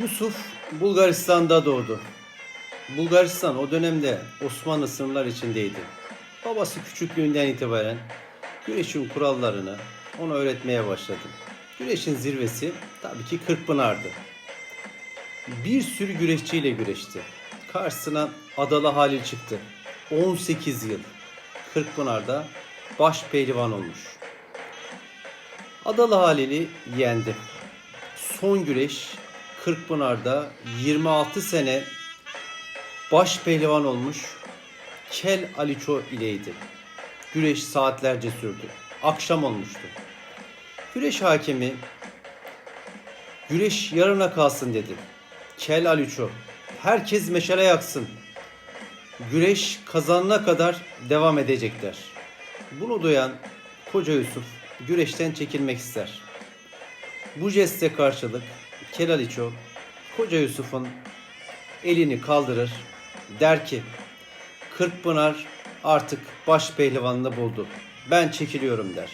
Yusuf Bulgaristan'da doğdu. Bulgaristan o dönemde Osmanlı sınırlar içindeydi. Babası küçüklüğünden itibaren güreşin kurallarını ona öğretmeye başladı. Güreşin zirvesi tabii ki Kırkpınar'dı. Bir sürü güreşçiyle güreşti. Karşısına Adalı Halil çıktı. 18 yıl Kırkpınar'da baş pehlivan olmuş. Adalı Halil'i yendi. Son güreş Kırkpınar'da 26 sene baş pehlivan olmuş Kel Aliço ileydi. Güreş saatlerce sürdü. Akşam olmuştu. Güreş hakemi güreş yarına kalsın dedi. Kel Aliço herkes meşale yaksın. Güreş kazanana kadar devam edecekler. Bunu duyan koca Yusuf güreşten çekilmek ister. Bu jeste karşılık Kelaliço koca Yusuf'un elini kaldırır der ki Kırkpınar artık baş pehlivanını buldu. Ben çekiliyorum der.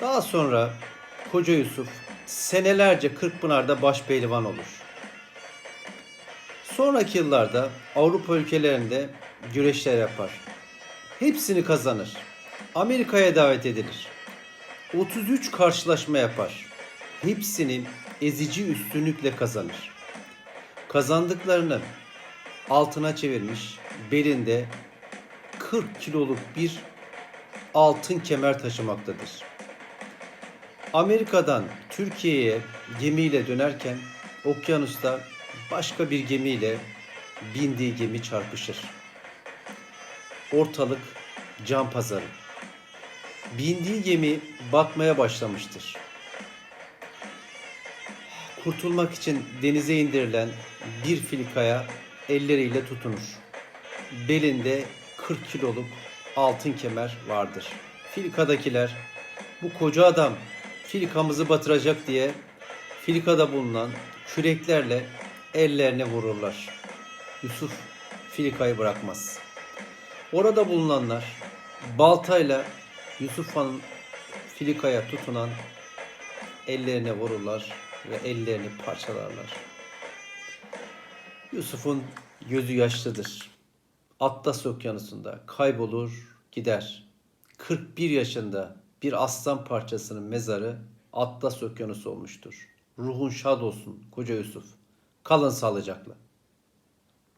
Daha sonra koca Yusuf senelerce Kırkpınar'da baş pehlivan olur. Sonraki yıllarda Avrupa ülkelerinde güreşler yapar. Hepsini kazanır. Amerika'ya davet edilir. 33 karşılaşma yapar. Hepsini ezici üstünlükle kazanır. Kazandıklarını altına çevirmiş, belinde 40 kiloluk bir altın kemer taşımaktadır. Amerika'dan Türkiye'ye gemiyle dönerken okyanusta başka bir gemiyle bindiği gemi çarpışır. Ortalık can pazarı. Bindiği gemi batmaya başlamıştır. Kurtulmak için denize indirilen bir filikaya elleriyle tutunur. Belinde 40 kiloluk altın kemer vardır. Filikadakiler bu koca adam filikamızı batıracak diye filikada bulunan küreklerle ellerine vururlar. Yusuf filikayı bırakmaz. Orada bulunanlar baltayla Yusuf Han'ın filikaya tutunan ellerine vururlar ve ellerini parçalarlar. Yusuf'un gözü yaşlıdır. Atlas okyanusunda kaybolur gider. 41 yaşında bir aslan parçasının mezarı Atlas okyanusu olmuştur. Ruhun şad olsun koca Yusuf. Kalın sağlıcakla.